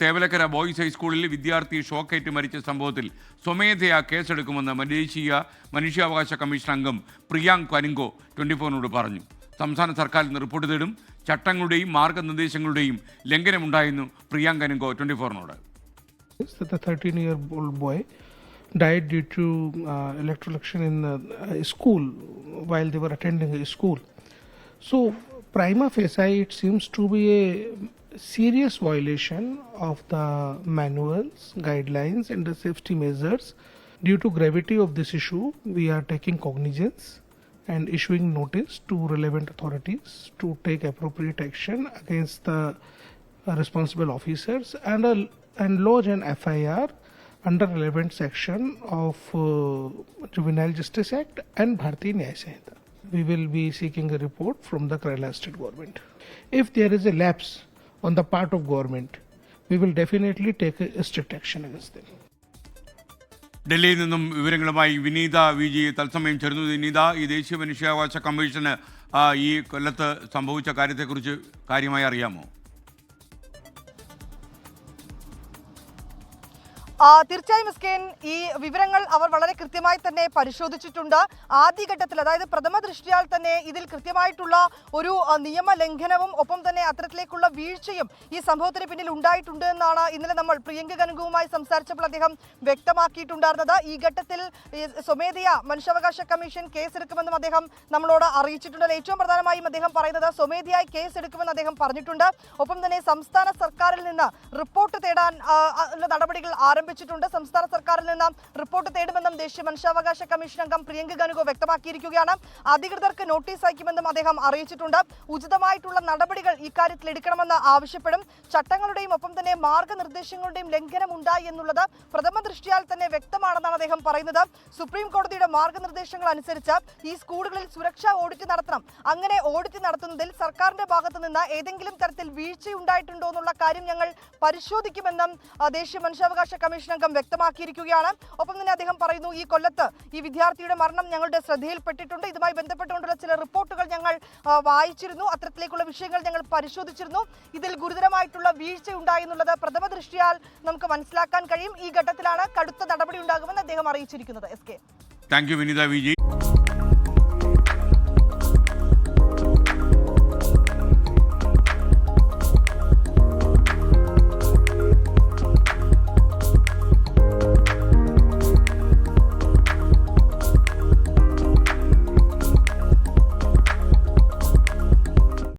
Thevalakkara boys ഹൈസ്കൂളിൽ വിദ്യാർത്ഥി ഷോക്കേറ്റ് മരിച്ച സംഭവത്തിൽ സ്വമേധയാ കേസെടുക്കുമെന്ന് ദേശീയ മനുഷ്യാവകാശ കമ്മീഷൻ അംഗം പ്രിയാങ് ക്വനിങ്കോ ട്വന്റി ഫോറിനോട് പറഞ്ഞു സംസ്ഥാന സർക്കാരിൽ നിന്ന് റിപ്പോർട്ട് തേടും ചട്ടങ്ങളുടെയും മാർഗനിർദ്ദേശങ്ങളുടെയും ലംഘനമുണ്ടായെന്നു പ്രിയാങ് കനിങ്കോ ട്വന്റി ഫോറിനോട് is that the 13 year old boy died due to uh, electrocution in uh, school while they were attending a school. So, prima facie, it seems to be a serious violation of the manuals, guidelines, and the safety measures. Due to gravity of this issue, we are taking cognizance and issuing notice to relevant authorities to take appropriate action against the responsible officers and uh, and lodge an FIR under relevant section of uh, Juvenile Justice Act and Bharati Nyaya Sanhita. We will be seeking a report from the Kerala state government. If there is a lapse on the part of government, we will definitely take a, strict action against them. ഡൽഹിയിൽ നിന്നും വിവരങ്ങളുമായി വിനീത V G തത്സമയം ചേർന്നു വിനീത ഈ ദേശീയ മനുഷ്യാവകാശ commission ഈ കൊല്ലത്ത് സംഭവിച്ച കാര്യത്തെക്കുറിച്ച് കാര്യമായി അറിയാമോ തീർച്ചയായും മിസ്കേൻ ഈ വിവരങ്ങൾ അവർ വളരെ കൃത്യമായി തന്നെ പരിശോധിച്ചിട്ടുണ്ട്. ആദ്യഘട്ടത്തിൽ അതായത് പ്രഥമ ദൃഷ്ടിയാൽ തന്നെ ഇതിൽ കൃത്യമായിട്ടുള്ള ഒരു നിയമ ലംഘനവും ഒപ്പം തന്നെ അത്തരത്തിലേക്കുള്ള വീഴ്ചയും ഈ സംഭവത്തിന് പിന്നിൽ ഉണ്ടായിട്ടുണ്ട് എന്നാണ് ഇന്നലെ നമ്മൾ പ്രിയങ്ക ഗനുഗുവുമായി സംസാരിച്ചപ്പോൾ അദ്ദേഹം വ്യക്തമാക്കിയിട്ടുണ്ടായിരുന്നത്. ഈ ഘട്ടത്തിൽ സ്വമേധയ മനുഷ്യാവകാശ കമ്മീഷൻ കേസെടുക്കുമെന്നും അദ്ദേഹം നമ്മളോട് അറിയിച്ചിട്ടുണ്ട്. ഏറ്റവും പ്രധാനമായും അദ്ദേഹം പറയുന്നത് സ്വമേധയായി കേസെടുക്കുമെന്ന് അദ്ദേഹം പറഞ്ഞിട്ടുണ്ട്. ഒപ്പം തന്നെ സംസ്ഥാന സർക്കാരിൽ നിന്ന് റിപ്പോർട്ട് തേടാൻ നടപടികൾ ആ, ഉള്ള സംസ്ഥാന സർക്കാരിൽ നിന്ന് റിപ്പോർട്ട് തേടുമെന്നും ദേശീയ മനുഷ്യാവകാശ കമ്മീഷൻ അംഗം പ്രിയങ്ക ഗനുഗോ വ്യക്തമാക്കിയിരിക്കുകയാണ്. അധികൃതർക്ക് നോട്ടീസ് അയക്കുമെന്നും അദ്ദേഹം അറിയിച്ചിട്ടുണ്ട്. ഉചിതമായിട്ടുള്ള നടപടികൾ ഇക്കാര്യത്തിൽ എടുക്കണമെന്ന് ആവശ്യപ്പെടും. ചട്ടങ്ങളുടെയും ഒപ്പം തന്നെ മാർഗനിർദ്ദേശങ്ങളുടെയും ലംഘനം ഉണ്ടായി എന്നുള്ളത് പ്രഥമ ദൃഷ്ടിയാൽ തന്നെ വ്യക്തമാണെന്നാണ് അദ്ദേഹം പറയുന്നത്. സുപ്രീം കോടതിയുടെ മാർഗനിർദ്ദേശങ്ങൾ അനുസരിച്ച് ഈ സ്കൂളുകളിൽ സുരക്ഷാ ഓഡിറ്റ് നടത്തണം. അങ്ങനെ ഓഡിറ്റ് നടത്തുന്നതിൽ സർക്കാരിന്റെ ഭാഗത്ത് നിന്ന് ഏതെങ്കിലും തരത്തിൽ വീഴ്ചയുണ്ടായിട്ടുണ്ടോ എന്നുള്ള കാര്യം ഞങ്ങൾ പരിശോധിക്കുമെന്നും ദേശീയ മനുഷ്യാവകാശ കമ്മീഷൻ അംഗം വ്യക്തമാക്കിയിരിക്കുകയാണ്. ഒപ്പം തന്നെ അദ്ദേഹം പറയുന്നു ഈ കൊല്ലത്ത് ഈ വിദ്യാർത്ഥിയുടെ മരണം ഞങ്ങളുടെ ശ്രദ്ധയിൽപ്പെട്ടിട്ടുണ്ട്. ഇതുമായി ബന്ധപ്പെട്ടുകൊണ്ടുള്ള ചില റിപ്പോർട്ടുകൾ ഞങ്ങൾ വായിച്ചിരുന്നു. അത്തരത്തിലേക്കുള്ള വിഷയങ്ങൾ ഞങ്ങൾ പരിശോധിച്ചിരുന്നു. ഇതിൽ ഗുരുതരമായിട്ടുള്ള വീഴ്ച ഉണ്ടായി എന്നുള്ളത് പ്രഥമ ദൃഷ്ടിയാൽ നമുക്ക് മനസ്സിലാക്കാൻ കഴിയും. ഈ ഘട്ടത്തിലാണ് കടുത്ത നടപടി ഉണ്ടാകുമെന്ന് അദ്ദേഹം അറിയിച്ചിരിക്കുന്നത്. S K. Thank you Vineetha V G